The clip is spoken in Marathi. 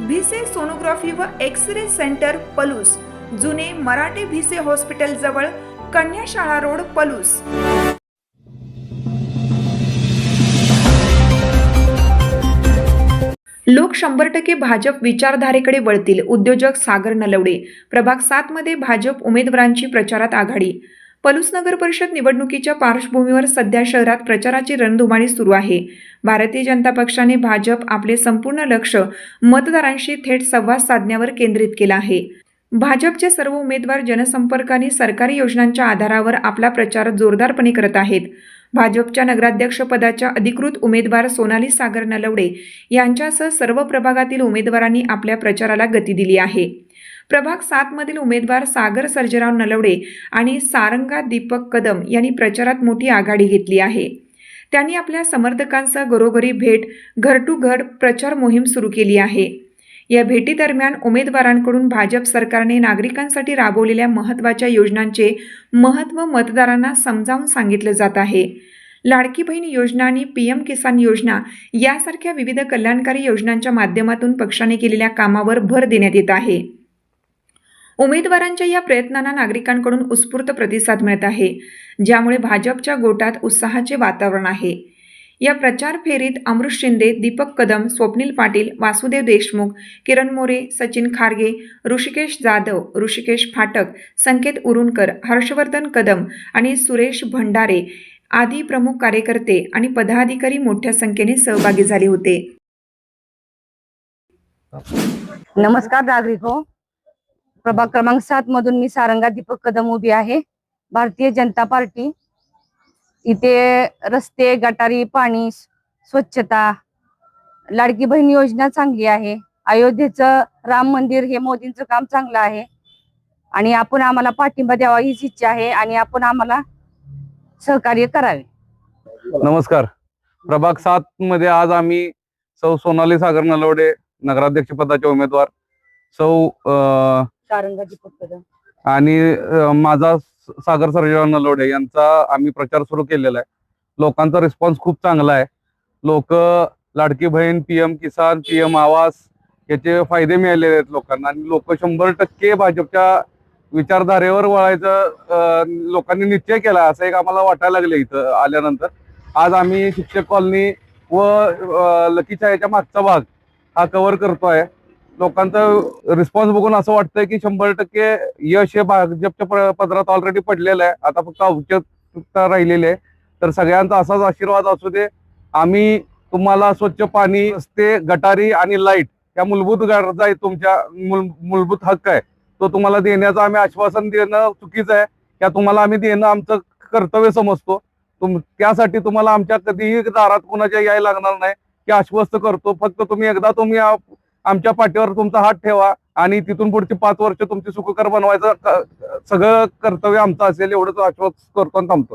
भिसे सोनोग्राफी व एक्स रे सेंटर पलूस. जुने मराठे भिसे हॉस्पिटल जवळ कन्याशाळा रोड पलूस. लोक शंभर टक्के भाजप विचारधारेकडे वळतील उद्योजक सागर नलवडे. प्रभाग सात मध्ये भाजप उमेदवारांची प्रचारात आघाडी. पलूस नगर परिषद निवडणुकीच्या पार्श्वभूमीवर सध्या शहरात प्रचाराची रणधुमाळी सुरू आहे. भारतीय जनता पक्षाने भाजप आपले संपूर्ण लक्ष मतदारांशी थेट संवाद साधण्यावर केंद्रित केलं आहे. भाजपचे सर्व उमेदवार जनसंपर्काने सरकारी योजनांच्या आधारावर आपला प्रचार जोरदारपणे करत आहेत. भाजपच्या नगराध्यक्षपदाच्या अधिकृत उमेदवार सोनाली सागर नलवडे यांच्यासह सर्व प्रभागातील उमेदवारांनी आपल्या प्रचाराला गती दिली आहे. प्रभाग सातमधील उमेदवार सागर सर्जराव नलवडे आणि सारंगा दीपक कदम यांनी प्रचारात मोठी आघाडी घेतली आहे. त्यांनी आपल्या समर्थकांसह घरोघरी भेट घर टू घर प्रचार मोहीम सुरू केली आहे. या भेटीदरम्यान उमेदवारांकडून भाजप सरकारने नागरिकांसाठी राबवलेल्या महत्त्वाच्या योजनांचे महत्त्व मतदारांना समजावून सांगितलं जात आहे. लाडकी बहीण योजना आणि पी एम किसान योजना यासारख्या विविध कल्याणकारी योजनांच्या माध्यमातून पक्षाने केलेल्या कामावर भर देण्यात येत आहे. उमेदवारांच्या या प्रयत्नांना नागरिकांकडून उत्स्फूर्त प्रतिसाद मिळत आहे ज्यामुळे भाजपच्या गोटात उत्साहाचे वातावरण आहे. या प्रचार फेरीत अमृत शिंदे दीपक कदम स्वप्नील पाटील वासुदेव देशमुख किरण मोरे सचिन खारगे ऋषिकेश जाधव ऋषिकेश फाटक संकेत उरुणकर हर्षवर्धन कदम आणि सुरेश भंडारे आदी प्रमुख कार्यकर्ते आणि पदाधिकारी मोठ्या संख्येने सहभागी झाले होते. नमस्कार नागरिक हो. प्रभाग क्रमांक सात मधून मी सारंगा दीपक कदम उभी आहे. भारतीय जनता पार्टी. इथे रस्ते गटारी पाणी स्वच्छता लाडकी बहीण योजना चांगली आहे. अयोध्येचं राम मंदिर हे मोदींचं काम चांगलं आहे. आणि आपण आम्हाला पाठिंबा द्यावा हीच इच्छा आहे आणि आपण आम्हाला सहकार्य करावे. नमस्कार. प्रभाग सात मध्ये आज आम्ही सौ सोनाली सागर नलवडे नगराध्यक्ष पदाचे उमेदवार सौ अं, सारंगा आणि अं, माझा स- सागर सर्जेराव नलोडे यांचा आम्ही प्रचार सुरू केलेला आहे. लोकांचा रिस्पॉन्स खूप चांगला आहे. लोक लाडकी बहीण पीएम किसान पीएम आवास याचे फायदे मिळालेले आहेत लोकांना. आणि लोक शंभर टक्के भाजपच्या विचारधारेवर वळायचं अं, लोकांनी निश्चय केला असं एक आम्हाला वाटायला लागले इथं आल्यानंतर. आज आम्ही शिक्षक कॉलनी व लकी छायाच्या मागचा भाग हा कव्हर करतोय. लोकांचा रिस्पॉन्स बघून असं वाटतंय की शंभर टक्के यश हे भाजपच्या प- पदरात ऑलरेडी पडलेलं आहे. आता फक्त औचकता राहिलेली आहे. तर सगळ्यांचा असाच आशीर्वाद असू दे. आम्ही तुम्हाला स्वच्छ पाणी रस्ते गटारी आणि लाइट या मूलभूत गरजा आहेत तुमच्या. मूल- मूलभूत हक्क आहे. तो तुम्हाला देण्याचं आम्ही आश्वासन देणं चुकीचं आहे. या तुम्हाला आम्ही देणं आमचं कर्तव्य समजतो. तुम त्यासाठी तुम्हाला आमच्या कधीही दारात कुणाच्या यायला लागणार नाही. की आश्वस्त करतो. फक्त तुम्ही एकदा तुम्ही आमच्या पाठीवर तुमचा हात ठेवा आणि तिथून पुढची पाच वर्ष तुमची सुखकर बनवायचं सगळं कर्तव्य आमचं असेल एवढंच आश्वास करतो आणि थांबतो.